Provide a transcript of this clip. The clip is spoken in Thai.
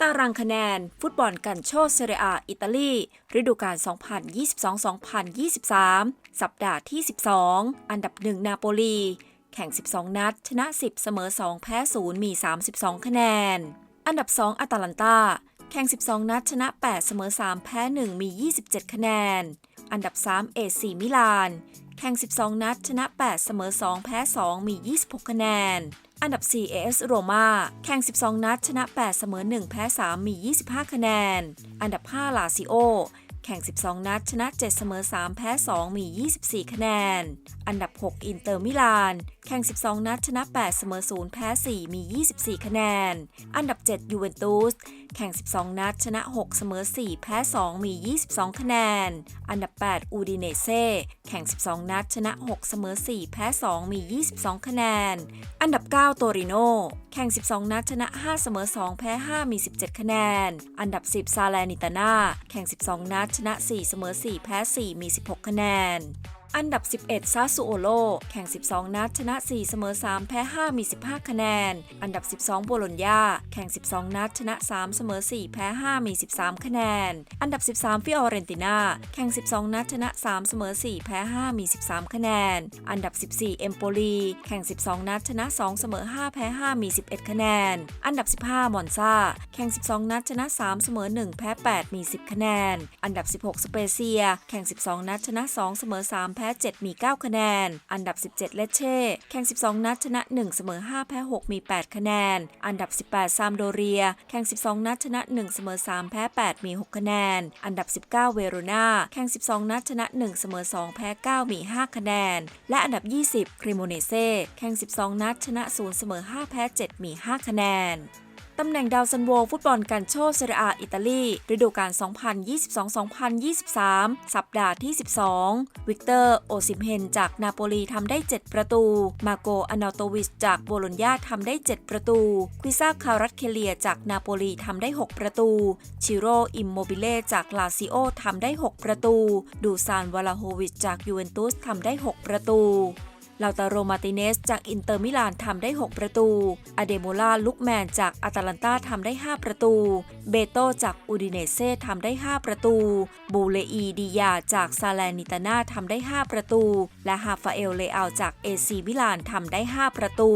ตารางคะแนน ฟุตบอลกันโชเซเรียอาอิตาลี ฤดูกาล 2022-2023 สัปดาห์ที่ 12 อันดับ 1 นาโปลี แข่ง 12 นัด ชนะ 10 เสมอ 2 แพ้ 0 มี 32 คะแนน อันดับ 2 อาตาลันตา แข่ง 12 นัด ชนะ 8 เสมอ 3 แพ้ 1 มี 27 คะแนน อันดับ 3 เอซีมิลาน แข่ง 12 นัด ชนะ 8 เสมอ 2 แพ้ 2 มี 26 คะแนน อันดับ 4 AS โรมาแข่ง 12 นัด ชนะ 8 เสมอ 1 แพ้ 3 มี 25 คะแนน อันดับ 5 ลาซิโอ แข่ง 12 นัด ชนะ 7 เสมอ 3 แพ้ 2 มี 24 คะแนน อันดับ 6 อินเตอร์มิลาน แข่ง 12 นัด ชนะ 8 เสมอ 0 แพ้ 4 มี 24 คะแนน อันดับ 7 ยูเวนตุส แข่ง 12 นัด ชนะ 6 เสมอ 4 แพ้ 2 มี 22 คะแนน อันดับ 8 อูดิเนเซ่ แข่ง 12 นัด ชนะ 6 เสมอ 4 แพ้ 2 มี 22 คะแนน อันดับ 9 โตริโน แข่ง 12 นัดชนะ 5 เสมอ 2 แพ้ 5 มี 17 คะแนน อันดับ 10 ซาแลนิตานาแข่ง 12 นัดชนะ 4 เสมอ 4 แพ้ 4 มี 16 คะแนน อันดับ 11 ซาซูโอโล แข่ง 12 นัด ชนะ 4 เสมอ 3 แพ้ 5 มี 15 คะแนน อันดับ 12 โบโลญญา แข่ง 12 นัด ชนะ 3 เสมอ 4 แพ้ 5 มี 13 คะแนน อันดับ 13 ฟิออเรนติน่าแข่ง 12 นัด ชนะ 3 เสมอ 4 แพ้ 5 มี 13 คะแนน อันดับ 14 เอมโปลี แข่ง 12 นัด ชนะ 2 เสมอ 5 แพ้ 5 มี 11 คะแนน อันดับ 15 มอนซา แข่ง 12 นัด ชนะ 3 เสมอ 1 แพ้ 8 มี 10 คะแนน อันดับ 16 สเปเซีย แข่ง 12 นัด ชนะ 2 เสมอ 3แพ้ 7 มี 9 คะแนน อันดับ 17 เลเช่ แข่ง 12 นัดชนะ 1 เสมอ 5 แพ้ 6 มี 8 คะแนน อันดับ 18 ซามโดเรีย แข่ง 12 นัดชนะ 1 เสมอ 3 แพ้ 8 มี 6 คะแนน อันดับ 19 เวโรนาแข่ง 12 นัดชนะ 1 เสมอ 2 แพ้ 9 มี 5 คะแนน และอันดับ 20 คริโมเนเซ่ แข่ง 12 นัดชนะ 0 เสมอ 5 แพ้ 7 มี 5 คะแนน ตำแหน่งดาวซันโวฟุตบอลกันโชเซเรียอาอิตาลีฤดูกาล 2022-2023 สัปดาห์ที่ 12 วิกเตอร์ โอซิมเฮน จากนาโปลีทำได้ 7 ประตู มาโกอานาโตวิชจากโบโลญญาทำได้ 7 ประตู ควิซ่าคารัตเคเลียจากนาโปลีทำได้ 6 ประตู ชิโรอิมโมบิเล่จากลาซิโอทำได้ 6 ประตู ดูซานวาลาโฮวิชจากยูเวนตุสทำได้ 6 ประตู ลาตาโรมาติเนสจากอินเตอร์มิลานทำได้ 6 ประตู อเดโมลาลุกแมนจากอาตาลันตาทำได้ 5 ประตู เบโตจากอูดิเนเซ่ทำได้ 5 ประตู บูเลอีดียาจากซาแลนิตานาทำได้ 5 ประตู และฮาฟาเอลเลอาจากเอซีมิลานทำได้ 5 ประตู